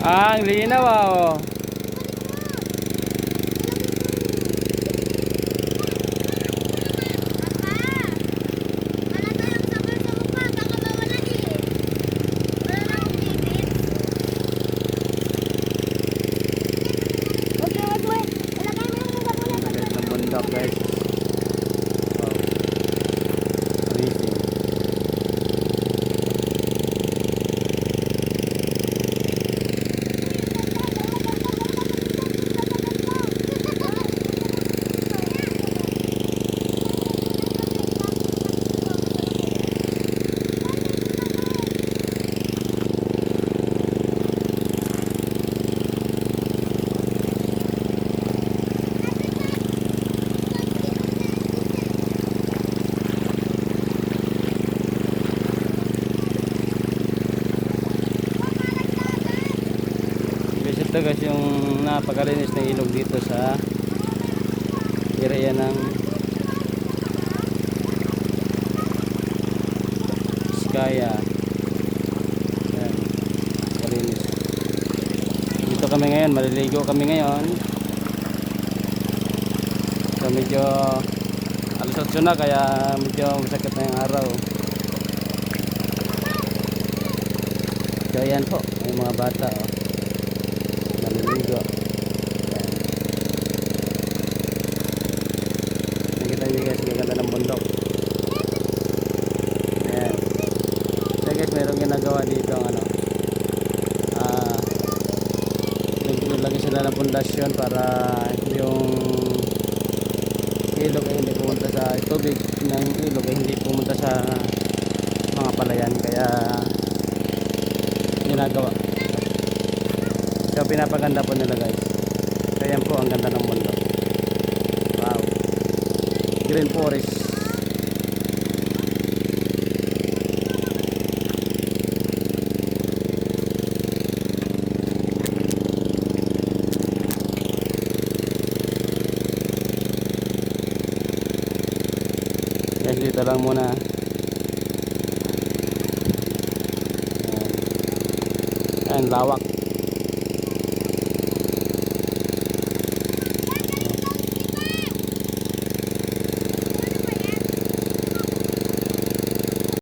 Ah, ang linaw ah. Oh. Ito guys yung napakalinis na ilog dito sa area ng Skaya. Yan. Kalinis. Dito kami ngayon, maliligo kami ngayon. So medyo alas 8 na kaya medyo masakit na yung araw. So ayan po, may mga bata oh. Ayan. Nakita niyo guys, gaganda ng bundok. Ayan. So guys, mayroong ginagawa dito ang ano. Ah, naglagay sila ng pundasyon para yung ilog ay hindi pumunta sa tubig ng ilog ay hindi pumunta sa mga palayan kaya ginagawa so pinapaganda po nila guys. So yan po ang ganda ng mundo. Wow. Green forest. Guys dito lang muna. Ayan, lawak